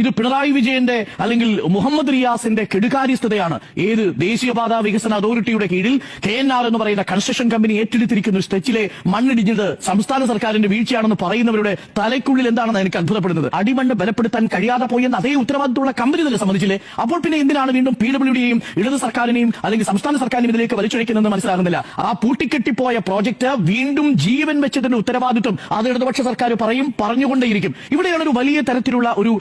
ഇത് പിണറായി വിജയന്റെ അല്ലെങ്കിൽ മുഹമ്മദ് റിയാസിന്റെ കെടുകാര്യസ്ഥതയാണ്. ഏത് ദേശീയപാത വികസന അതോറിറ്റിയുടെ കീഴിൽ കെ എൻ ആർ എന്ന് പറയുന്ന കൺസ്ട്രക്ഷൻ കമ്പനി ഏറ്റെടുത്തിരിക്കുന്ന ഒരു സ്ട്രെച്ചിലെ മണ്ണിടിഞ്ഞത് സംസ്ഥാന സർക്കാരിന്റെ വീഴ്ചയാണെന്ന് പറയുന്നവരുടെ തലയ്ക്കുള്ളിൽ എന്താണെന്ന് എനിക്ക് അത്ഭുതപ്പെടുന്നത്. അടിമണ്ണ് ബലപ്പെടുത്താൻ കഴിയാതെ പോയെന്ന് അതേ ഉത്തരവാദിത്തമുള്ള കമ്പനി തന്നെ സംബന്ധിച്ചില്ലേ? അപ്പോൾ പിന്നെ എന്തിനാണ് വീണ്ടും പി ഡബ്ല്യുഡിയെയും ഇടത് സർക്കാരിനെയും അല്ലെങ്കിൽ സംസ്ഥാന സർക്കാരിനെയും ഇതിലേക്ക് വലിച്ചൊഴിക്കുന്നതെന്ന് മനസ്സിലാകുന്നില്ല. ആ പൂട്ടിക്കെട്ടിപ്പോയ പ്രോജക്ട് വീണ്ടും ജീവൻ വെച്ചതിന്റെ ഉത്തരവാദിത്വം അത് ഇടതുപക്ഷ സർക്കാർ പറയും പറഞ്ഞുകൊണ്ടേയിരിക്കും. ഇവിടെയാണ് ഒരു വലിയ തരത്തിലുള്ള ഒരു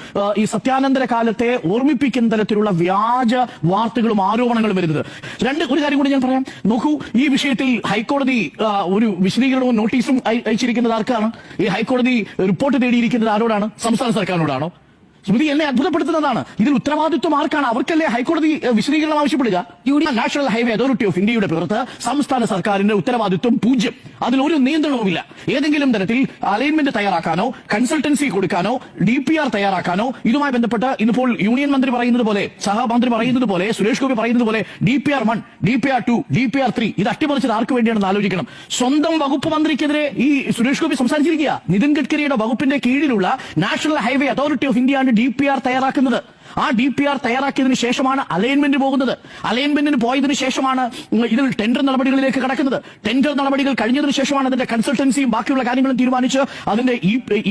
സത്യാനന്തര കാലത്തെ ഓർമ്മിപ്പിക്കുന്ന തരത്തിലുള്ള വ്യാജ വാർത്തകളും ആരോപണങ്ങളും വരുന്നത്. രണ്ട് ഒരു കാര്യം കൂടി ഞാൻ പറയാം. നോക്കൂ ഈ വിഷയത്തിൽ ഹൈക്കോടതി ഒരു വിശദീകരണവും നോട്ടീസും അയ- അയച്ചിരിക്കുന്നത് ആർക്കാണ്? ഈ ഹൈക്കോടതി റിപ്പോർട്ട് തേടിയിരിക്കുന്നത് ആരോടാണ്? സംസ്ഥാന സർക്കാരിനോടാണോ? സ്മൃതി എന്നെ അത്ഭുതപ്പെടുത്തുന്നതാണ്. ഇതിൽ ഉത്തരവാദിത്വം ആർക്കാണ്? അവർക്കല്ലേ ഹൈക്കോടതി വിശദീകരണം ആവശ്യപ്പെടുക? നാഷണൽ ഹൈവേ അതോറിറ്റി ഓഫ് ഇന്ത്യയുടെ പുറത്ത് സംസ്ഥാന സർക്കാരിന്റെ ഉത്തരവാദിത്വം പൂജ്യം. അതിൽ ഒരു നിയന്ത്രണവുമില്ല. ഏതെങ്കിലും തരത്തിൽ അലൈൻമെന്റ് തയ്യാറാക്കാനോ കൺസൾട്ടൻസി കൊടുക്കാനോ ഡി പി ആർ തയ്യാറാക്കാനോ ഇതുമായി ബന്ധപ്പെട്ട് ഇന്നിപ്പോൾ യൂണിയൻ മന്ത്രി പറയുന്നത് പോലെ സഹമന്ത്രി പറയുന്നത് പോലെ സുരേഷ് ഗോപി പറയുന്നത് പോലെ D P R one D P R two D P R three ഇത് അട്ടിമറിച്ചത് ആർക്ക് വേണ്ടിയാണെന്ന് ആലോചിക്കണം. സ്വന്തം വകുപ്പ് മന്ത്രിക്കെതിരെ ഈ സുരേഷ് ഗോപി സംസാരിച്ചിരിക്കുക. നിതിൻ ഗഡ്കരിയുടെ വകുപ്പിന്റെ കീഴിലുള്ള നാഷണൽ ഹൈവേ അതോറിറ്റി ഓഫ് ഇന്ത്യയാണ് ഡി പി ആർ തയ്യാറാക്കുന്നത്. ആ ഡി പി ആർ തയ്യാറാക്കിയതിന് ശേഷമാണ് അലൈൻമെന്റ് പോകുന്നത്. അലൈൻമെന്റിന് പോയതിന് ശേഷമാണ് ഇതിൽ ടെൻഡർ നടപടികളിലേക്ക് കടക്കുന്നത്. ടെൻഡർ നടപടികൾ കഴിഞ്ഞതിന് ശേഷമാണ് അതിന്റെ കൺസൾട്ടൻസിയും ബാക്കിയുള്ള കാര്യങ്ങളും തീരുമാനിച്ച് അതിന്റെ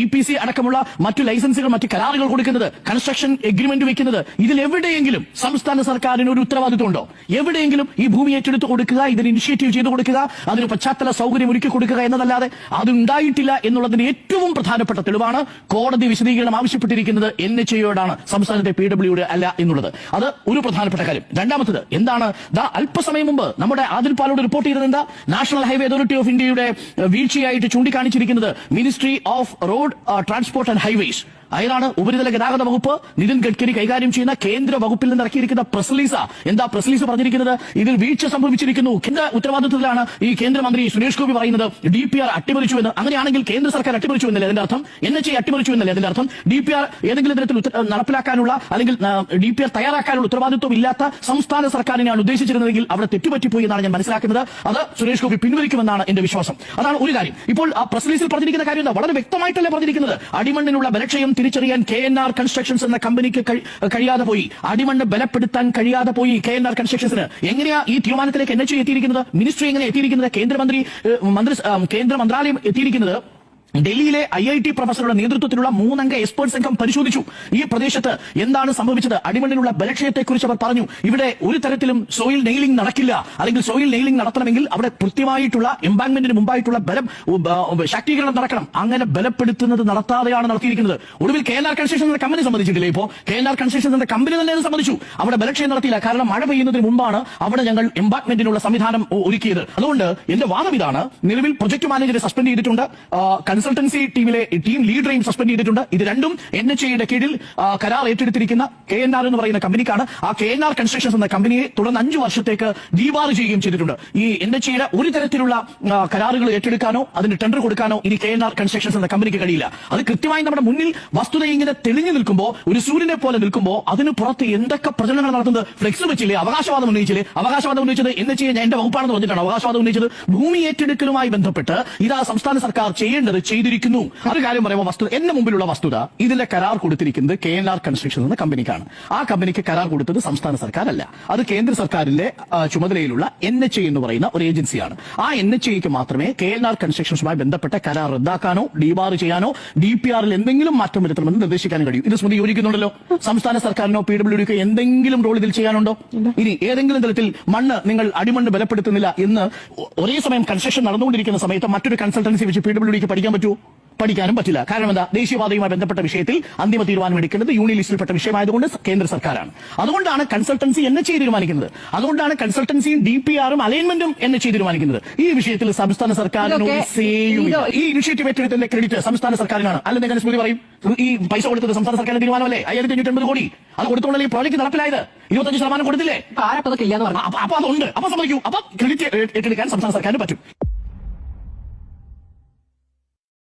ഇ പി സി അടക്കമുള്ള മറ്റു ലൈസൻസുകൾ മറ്റു കരാറുകൾ കൊടുക്കുന്നത്. കൺസ്ട്രക്ഷൻ എഗ്രിമെന്റ് വെക്കുന്നത്. ഇതിൽ എവിടെയെങ്കിലും സംസ്ഥാന സർക്കാരിന് ഒരു ഉത്തരവാദിത്വം ഉണ്ടോ എവിടെയെങ്കിലും ഈ ഭൂമി ഏറ്റെടുത്ത് കൊടുക്കുക ഇതിന് ഇനിഷ്യേറ്റീവ് ചെയ്തു കൊടുക്കുക അതിന് പശ്ചാത്തല സൗകര്യം ഒരുക്കി കൊടുക്കുക എന്നതല്ലാതെ അതുണ്ടായിട്ടില്ല എന്നുള്ളതിന് ഏറ്റവും പ്രധാനപ്പെട്ട തെളിവാണ് കോടതി വിശദീകരണം ആവശ്യപ്പെട്ടിരിക്കുന്നത് എൻ എച്ച് എയോടാണ് സംസ്ഥാനത്തെ പി ഡബ്ല്യുടെ അല്ല എന്നുള്ളത്. അത് ഒരു പ്രധാനപ്പെട്ട കാര്യം. രണ്ടാമത്തത് എന്താണ്? ദാ അല്പസമയം മുമ്പ് നമ്മുടെ ആദിൽ പാലോട് റിപ്പോർട്ട് ചെയ്തത് എന്താ? നാഷണൽ ഹൈവേ അതോറിറ്റി ഓഫ് ഇന്ത്യയുടെ വീഴ്ചയായിട്ട് ചൂണ്ടിക്കാണിച്ചിരിക്കുന്നത് Ministry of Road Transport and Highways അതാണ് ഉപരിതല ഗതാഗത വകുപ്പ്. നിതിൻ ഗഡ്കരി കൈകാര്യം ചെയ്യുന്ന കേന്ദ്ര വകുപ്പിൽ നിന്ന് ഇറക്കിയിരിക്കുന്ന പ്രസ്ലീസ എന്താ പ്രസ്ലീസ് പറഞ്ഞിരിക്കുന്നത്? ഇതിൽ വീഴ്ച സംഭവിച്ചിരിക്കുന്നു. കേന്ദ്ര ഉത്തരവാദിത്വത്തിലാണ് ഈ കേന്ദ്രമന്ത്രി സുരേഷ് ഗോപി പറയുന്നത്. ഡി പി ആർ അട്ടിമറിച്ചു എന്ന്. അങ്ങനെയാണെങ്കിൽ കേന്ദ്ര സർക്കാർ അട്ടിമറിച്ചു എന്നല്ലേ അതിന്റെ അർത്ഥം? എൻ എച്ച് അട്ടിമറിച്ചു എന്നല്ലേ അതിന്റെ അർത്ഥം? ഡി പി ആർ ഏതെങ്കിലും തരത്തിൽ നടപ്പിലാക്കാനുള്ള അല്ലെങ്കിൽ ഡി പി ആർ തയ്യാറാക്കാനുള്ള ഉത്തരവാദിത്വം ഇല്ലാത്ത സംസ്ഥാന സർക്കാരിനെയാണ് ഉദ്ദേശിച്ചിരുന്നതെങ്കിൽ അവിടെ തെറ്റുപറ്റിപ്പോയി എന്നാണ് ഞാൻ മനസ്സിലാക്കുന്നത്. അത് സുരേഷ് ഗോപി പിൻവലിക്കുമെന്നാണ് എന്റെ വിശ്വാസം. അതാണ് ഒരു കാര്യം. ഇപ്പോൾ ആ പ്രസ് റിലീസിൽ പറഞ്ഞിരിക്കുന്ന കാര്യം വളരെ വ്യക്തമായിട്ടല്ലേ പറഞ്ഞിരിക്കുന്നത്. അടിമണ്ണിനുള്ള ബലക്ഷയം തിരിച്ചറിയാൻ കെ എൻ ആർ കൺസ്ട്രക്ഷൻസ് എന്ന കമ്പനിക്ക് കഴിയാതെ പോയി. അടിമണ്ണ് ബലപ്പെടുത്താൻ കഴിയാതെ പോയി കെ എൻ ആർ കൺസ്ട്രക്ഷൻസിന് എങ്ങനെയാ ഈ തീരുമാനത്തിലേക്ക് എൻ എച്ച് എത്തിയിരിക്കുന്നത്? മിനിസ്ട്രി എങ്ങനെ എത്തിയിരിക്കുന്നത്? കേന്ദ്രമന്ത്രി മന്ത്രി കേന്ദ്ര മന്ത്രാലയം എത്തിയിരിക്കുന്നത് ഡൽഹിയിലെ ഐ ഐ ടി പ്രൊഫസറുടെ നേതൃത്വത്തിലുള്ള മൂന്നംഗ എക്സ്പേർട്ട് സംഘം പരിശോധിച്ചു. ഈ പ്രദേശത്ത് എന്താണ് സംഭവിച്ചത്? അടിമണ്ണിലുള്ള ബലക്ഷയത്തെക്കുറിച്ച് അവർ പറഞ്ഞു. ഇവിടെ ഒരു തരത്തിലും സോയിൽ നെയിലിംഗ് നടക്കില്ല. അല്ലെങ്കിൽ സോയിൽ നെയിലിംഗ് നടത്തണമെങ്കിൽ അവിടെ കൃത്യമായിട്ടുള്ള എംബാങ്ക്മെന്റിന് മുമ്പായിട്ടുള്ള ബലം ശാക്തീകരണം നടക്കണം. അങ്ങനെ ബലപ്പെടുത്തുന്നത് നടത്താതെയാണ് നടത്തിയിരിക്കുന്നത്. ഒടുവിൽ കെ എൻ ആർ കൺസ്ട്രക്ഷൻ എന്ന കമ്പനി സംബന്ധിച്ചിട്ടില്ല ഇപ്പോൾ കെ എൻ ആർ കൺസ്ട്രക്ഷൻ എന്ന കമ്പനി തന്നെ സംബന്ധിച്ചു. അവിടെ ബലക്ഷയം നടത്തിയില്ല. കാരണം മഴ പെയ്യുന്നതിന് മുമ്പാണ് അവിടെ ഞങ്ങൾ എംബാങ്ക്മെന്റിനുള്ള സംവിധാനം ഒരുക്കിയത്. അതുകൊണ്ട് എന്റെ വാദം ഇതാണ്. നിലവിൽ പ്രൊജക്ട് മാനേജറെ സസ്പെൻഡ് ചെയ്തിട്ടുണ്ട്. കൺസൾട്ടൻസി ടീമിലെ ടീം ലീഡറെയും സസ്പെൻഡ് ചെയ്തിട്ടുണ്ട്. ഇത് രണ്ടും എൻ എച്ച് എയുടെ കീഴിൽ കരാർ ഏറ്റെടുത്തിരിക്കുന്ന കെ എൻ ആർ എന്ന് പറയുന്ന കമ്പനിക്കാണ് ആ കെ എൻ ആർ കൺസ്ട്രക്ഷൻസ് എന്ന കമ്പനിയെ തുടർന്ന് അഞ്ചു വർഷത്തേക്ക് ദീപാറ് ചെയ്യുകയും ചെയ്തിട്ടുണ്ട്. ഈ എൻ എച്ച് എയുടെ ഒരു തരത്തിലുള്ള കരാറുകൾ ഏറ്റെടുക്കാനോ അതിന് ടെൻഡർ കൊടുക്കാനോ ഇനി കെ എൻ ആർ കൺസ്ട്രക്ഷൻസ് എന്ന കമ്പനിക്ക് കഴിയില്ല. അത് കൃത്യമായി നമ്മുടെ മുന്നിൽ വസ്തുത ഇങ്ങനെ തെളിഞ്ഞു നിൽക്കുമ്പോൾ ഒരു സൂര്യനെ പോലെ നിൽക്കുമ്പോൾ അതിന് പുറത്ത് എന്തൊക്കെ പ്രചരണങ്ങൾ നടത്തുന്നത് ഫ്ലെക്സ് വെച്ചില്ലേ അവകാശവാദം ഉന്നയിച്ചില്ലേ? അവകാശവാദം ഉന്നയിച്ചത് എന്ന് ചെയ്യാൻ എന്റെ വകുപ്പാണെന്ന് പറഞ്ഞിട്ടാണ് അവകാശവാദം ഉന്നയിച്ചത്. ഭൂമി ഏറ്റെടുക്കലുമായി ബന്ധപ്പെട്ട് ഇതാ സംസ്ഥാന സർക്കാർ ചെയ്യേണ്ടത് ചെയ്തിരിക്കുന്നു. അത് കാര്യം പറയുമ്പോൾ വസ്തുത എന്റെ മുമ്പിലുള്ള വസ്തുത ഇതിന്റെ കരാർ കൊടുത്തിരിക്കുന്നത് കെ എൻ ആർ കൺസ്ട്രക്ഷൻ എന്ന കമ്പനിക്കാണ്. ആ കമ്പനിക്ക് കരാർ കൊടുത്തത് സംസ്ഥാന സർക്കാരല്ല. അത് കേന്ദ്ര സർക്കാരിന്റെ ചുമതലയിലുള്ള എൻ എച്ച് എന്ന് പറയുന്ന ഒരു ഏജൻസിയാണ്. ആ എൻ എച്ച് ഐക്ക് മാത്രമേ കെ എൻ ആർ കൺസ്ട്രക്ഷൻസുമായി ബന്ധപ്പെട്ട കരാർ റദ്ദാക്കാനോ ഡിബാർ ചെയ്യാനോ ഡി പി ആറിൽ എന്തെങ്കിലും മാറ്റം വരുത്തണമെന്ന് നിർദ്ദേശിക്കാൻ കഴിയും. ഇത് സ്മൃതി യോജിക്കുന്നുണ്ടല്ലോ. സംസ്ഥാന സർക്കാരിനോ പി ഡബ്ല്യു ഡിക്ക് എന്തെങ്കിലും റോൾ ഇതിൽ ചെയ്യാനുണ്ടോ? ഇനി ഏതെങ്കിലും തരത്തിൽ മണ്ണ് നിങ്ങൾ അടിമണ്ണ് ബലപ്പെടുത്തുന്നില്ല എന്ന് ഒരേ സമയം കൺസ്ട്രക്ഷൻ നടന്നുകൊണ്ടിരിക്കുന്ന സമയത്ത് മറ്റൊരു കൺസൾട്ടൻസി വെച്ച് പി ഡബ്ല്യു ഡിക്ക് പഠിക്കാൻ പറ്റുമോ പഠിക്കാനും പറ്റില്ല. കാരണം എന്താ? ദേശീയപാതയുമായി ബന്ധപ്പെട്ട വിഷയത്തിൽ അന്തിമ തീരുമാനം എടുക്കേണ്ടത് യൂണിയൻ ലിസ്റ്റിൽപ്പെട്ട വിഷയമായതുകൊണ്ട് കേന്ദ്ര സർക്കാരാണ്. അതുകൊണ്ടാണ് കൺസൾട്ടൻസി എൻ എച്ച് തീരുമാനിക്കുന്നത്. അതുകൊണ്ടാണ് കൺസൾട്ടൻസിയും ഡി പി ആറും അലൈൻമെന്റും എൻ എച്ച് തീരുമാനിക്കുന്നത്. ഈ വിഷയത്തിൽ സംസ്ഥാന സർക്കാരിനോ ഈ ഇനിഷ്യേറ്റീവ് ഏറ്റെടുത്തതിന്റെ ക്രെഡിറ്റ് സംസ്ഥാന സർക്കാരിനാണ്. അല്ലെങ്കിൽ ഞാൻ സ്മൃതി പറയും? ഈ പൈസ കൊടുത്തത് സംസ്ഥാന സർക്കാരിന്റെ തീരുമാനമല്ലേ? അയ്യായിരത്തി അഞ്ഞൂറ്റി അമ്പത് കോടി. അത് കൊടുത്തോണ്ടല്ലേ ഈ പ്രോജക്ട് നടപ്പിലായത്? ഇരുപത്തഞ്ച് ശതമാനം കൊടുത്തില്ലേ? അപ്പൊ അപ്പൊ അതുണ്ട്. അപ്പൊ സമ്മതിക്കൂ. അപ്പൊ ക്രെഡിറ്റ് ഏറ്റെടുക്കാൻ സംസ്ഥാന സർക്കാരിന് പറ്റും.